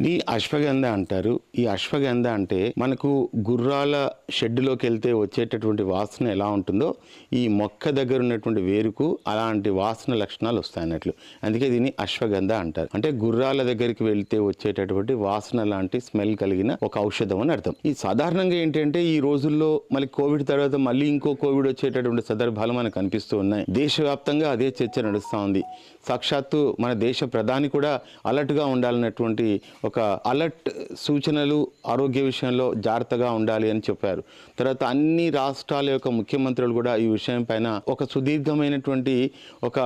ఇది అశ్వగంధ అంటారు. ఈ అశ్వగంధ అంటే మనకు గుర్రాల షెడ్డులోకి వెళ్తే వచ్చేటటువంటి వాసన ఎలా ఉంటుందో ఈ మొక్క దగ్గర ఉన్నటువంటి వేరుకు అలాంటి వాసన లక్షణాలు వస్తాయన్నట్లు అందుకే దీన్ని అశ్వగంధ అంటారు. అంటే గుర్రాల దగ్గరికి వెళ్తే వచ్చేటటువంటి వాసన లాంటి స్మెల్ కలిగిన ఒక ఔషధం అని అర్థం. ఈ సాధారణంగా ఏంటంటే ఈ రోజుల్లో మళ్ళీ కోవిడ్ తర్వాత మళ్ళీ ఇంకో కోవిడ్ వచ్చేటటువంటి సందర్భాలు మనకు కనిపిస్తూ ఉన్నాయి. దేశవ్యాప్తంగా అదే చర్చ నడుస్తూ ఉంది. సాక్షాత్తు మన దేశ ప్రధాని కూడా అలర్ట్గా ఉండాలన్నటువంటి ఒక అలర్ట్ సూచనలు ఆరోగ్య విషయంలో జాగ్రత్తగా ఉండాలి అని చెప్పారు. తర్వాత అన్ని రాష్ట్రాల యొక్క ముఖ్యమంత్రులు కూడా ఈ విషయం పైన ఒక సుదీర్ఘమైనటువంటి ఒక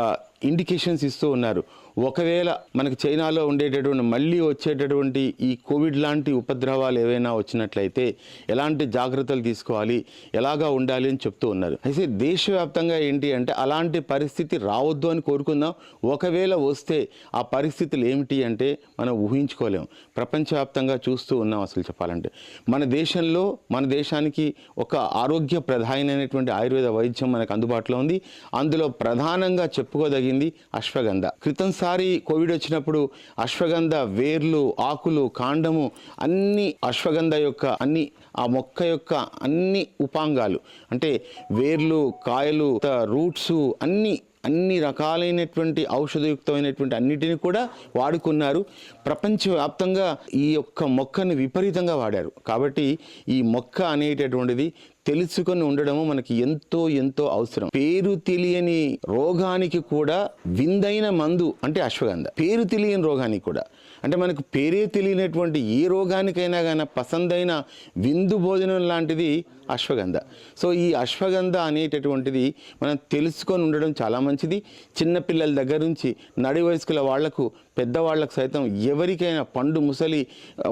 ఇండికేషన్స్ ఇస్తూ ఉన్నారు. ఒకవేళ మనకి చైనాలో ఉండేటటువంటి మళ్ళీ వచ్చేటటువంటి ఈ కోవిడ్ లాంటి ఉపద్రవాలు ఏవైనా వచ్చినట్లయితే ఎలాంటి జాగ్రత్తలు తీసుకోవాలి ఎలాగా ఉండాలి అని చెప్తూ ఉన్నారు. అయితే దేశవ్యాప్తంగా ఏంటి అంటే అలాంటి పరిస్థితి రావద్దు అని కోరుకుందాం. ఒకవేళ వస్తే ఆ పరిస్థితులు ఏమిటి అంటే మనం ఊహించుకోలేం. ప్రపంచవ్యాప్తంగా చూస్తూ ఉన్నాం అసలు చెప్పాలంటే. మన దేశంలో మన దేశానికి ఒక ఆరోగ్య ప్రధానమైనటువంటి ఆయుర్వేద వైద్యం మనకు అందుబాటులో ఉంది. అందులో ప్రధానంగా చెప్పుకోదగిన జరిగింది అశ్వగంధ. క్రితంసారి కోవిడ్ వచ్చినప్పుడు అశ్వగంధ వేర్లు ఆకులు కాండము అన్ని అశ్వగంధ యొక్క అన్ని ఆ మొక్క యొక్క అన్ని ఉపాంగాలు. అంటే వేర్లు కాయలు రూట్స్ అన్ని అన్ని రకాలైనటువంటి ఔషధయుక్తమైనటువంటి అన్నిటిని కూడా వాడుకున్నారు. ప్రపంచవ్యాప్తంగా ఈ యొక్క మొక్కని విపరీతంగా వాడారు. కాబట్టి ఈ మొక్క అనేటటువంటిది తెలుసుకొని ఉండడము మనకి ఎంతో ఎంతో అవసరం. పేరు తెలియని రోగానికి కూడా విందైన మందు అంటే అశ్వగంధ. పేరు తెలియని రోగానికి కూడా. అంటే మనకు పేరే తెలియనటువంటి ఏ రోగానికైనా కానీ పసందైన విందు భోజనం లాంటిది అశ్వగంధ. సో ఈ అశ్వగంధ అనేటటువంటిది మనం తెలుసుకొని ఉండడం చాలా మంచిది. చిన్నపిల్లల దగ్గర నుంచి నడి వయస్కుల వాళ్ళకు పెద్దవాళ్ళకు సైతం ఎవరికైనా పండు ముసలి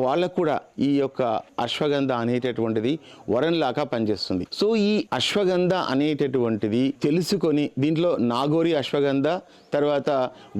వాళ్ళకు కూడా ఈ యొక్క అశ్వగంధ అనేటటువంటిది వరంలాగా పనిచేస్తుంది. సో ఈ అశ్వగంధ అనేటటువంటిది తెలుసుకొని దీంట్లో నాగోరి అశ్వగంధ తర్వాత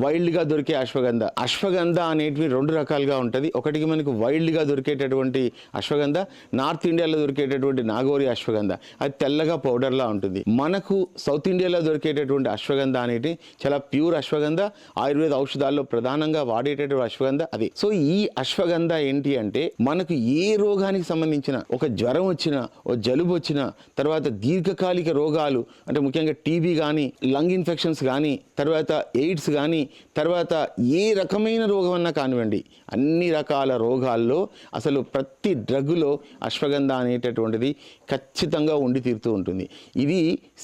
వైల్డ్గా దొరికే అశ్వగంధ. అశ్వగంధ అనేటివి రెండు రకాలుగా ఉంటుంది. ఒకటికి మనకు వైల్డ్గా దొరికేటటువంటి అశ్వగంధ నార్త్ ఇండియాలో దొరికేటటువంటి నాగోరి అశ్వగంధ. అది తెల్లగా పౌడర్లా ఉంటుంది. మనకు సౌత్ ఇండియాలో దొరికేటటువంటి అశ్వగంధ అనేది చాలా ప్యూర్ అశ్వగంధ. ఆయుర్వేద ఔషధాల్లో ప్రధానంగా వాడేటటువంటి అశ్వగంధ అది. సో ఈ అశ్వగంధ ఏంటి అంటే మనకు ఏ రోగానికి సంబంధించిన ఒక జ్వరం వచ్చిన ఒక జలుబు వచ్చిన తర్వాత దీర్ఘకాలిక రోగాలు అంటే ముఖ్యంగా టీబీ కానీ లంగ్ ఇన్ఫెక్షన్స్ కానీ తర్వాత ఎయిడ్స్ కానీ తర్వాత ఏ రకమైన రోగం అన్నా కానివ్వండి అన్ని రకాల రోగాల్లో అసలు ప్రతి డ్రగ్లో అశ్వగంధ అనేటటువంటిది ఖచ్చితంగా ఉండి తీరుతూ ఉంటుంది. ఇది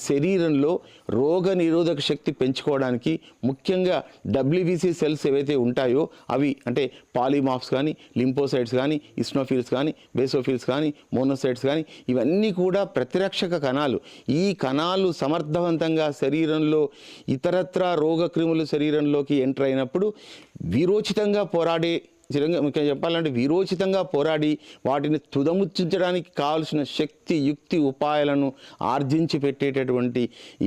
శరీరంలో రోగ నిరోధక శక్తి పెంచుకోవడానికి ముఖ్యంగా డబ్ల్యూబీసీ సెల్స్ ఏవైతే ఉంటాయో అవి అంటే పాలిమాఫ్స్ కానీ లింపోసైడ్స్ కానీ ఇస్నోఫిల్స్ కానీ బేసోఫిల్స్ కానీ మోనోసైడ్స్ కానీ ఇవన్నీ కూడా ప్రతిరక్షక కణాలు. ఈ కణాలు సమర్థవంతంగా శరీరంలో ఇతరత్ర రోగక్రిములు శరీరంలోకి ఎంటర్ అయినప్పుడు విరోచితంగా పోరాడే ముఖ్యంగా చెప్పాలంటే విరోచితంగా పోరాడి వాటిని తుదముచ్చించడానికి కావాల్సిన శక్తి యుక్తి ఉపాయాలను ఆర్జించి పెట్టేటటువంటి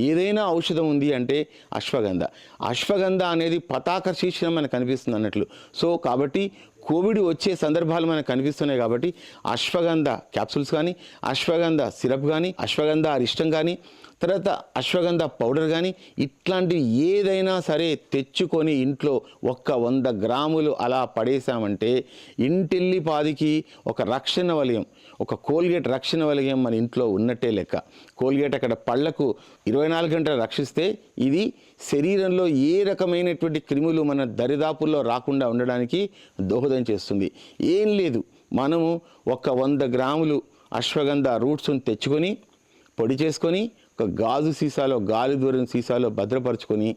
ఏదైనా ఔషధం ఉంది అంటే అశ్వగంధ. అశ్వగంధ అనేది పతాక శీర్షణం మనకు కనిపిస్తుంది అన్నట్లు. సో కాబట్టి కోవిడ్ వచ్చే సందర్భాలు మనకు కనిపిస్తున్నాయి కాబట్టి అశ్వగంధ క్యాప్సూల్స్ కానీ అశ్వగంధ సిరప్ కానీ అశ్వగంధ అరిష్టం కానీ తర్వాత అశ్వగంధ పౌడర్ కానీ ఇట్లాంటివి ఏదైనా సరే తెచ్చుకొని ఇంట్లో ఒక్క వంద గ్రాములు అలా పడేసామంటే ఇంటిల్లి పాదికి ఒక రక్షణ వలయం ఒక కోల్గేట్ రక్షణ వలయం మన ఇంట్లో ఉన్నట్టే లెక్క. కోల్గేట్ అక్కడ పళ్ళకు ఇరవై నాలుగు గంటలు రక్షిస్తే ఇది శరీరంలో ఏ రకమైనటువంటి క్రిములు మన దరిదాపుల్లో రాకుండా ఉండడానికి దోహదం చేస్తుంది. ఏం లేదు మనము ఒక వంద గ్రాములు అశ్వగంధ రూట్స్ని తెచ్చుకొని పొడి చేసుకొని ఒక గాజు సీసాలో గాలి దూరం సీసాలో భద్రపరుచుకొని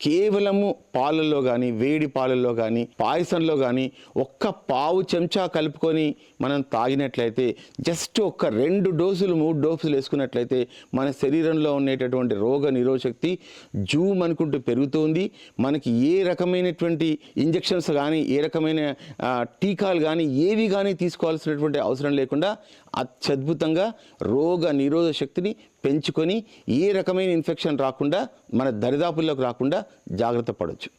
కేవలము పాలల్లో కానీ వేడి పాలల్లో కానీ పాయసంలో కానీ ఒక్క పావు చెంచా కలుపుకొని మనం తాగినట్లయితే జస్ట్ ఒక్క రెండు డోసులు మూడు డోసులు వేసుకున్నట్లయితే మన శరీరంలో ఉండేటటువంటి రోగ నిరోధశక్తి జూమ్ అనుకుంటూ పెరుగుతుంది. మనకి ఏ రకమైనటువంటి ఇంజెక్షన్స్ కానీ ఏ రకమైన టీకాలు కానీ ఏవి కానీ తీసుకోవాల్సినటువంటి అవసరం లేకుండా అత్యద్భుతంగా రోగ నిరోధ శక్తిని పెంచుకొని ఏ రకమైన ఇన్ఫెక్షన్ రాకుండా మన దరిదాపుల్లోకి రాకుండా జాగ్రత్త పడవచ్చు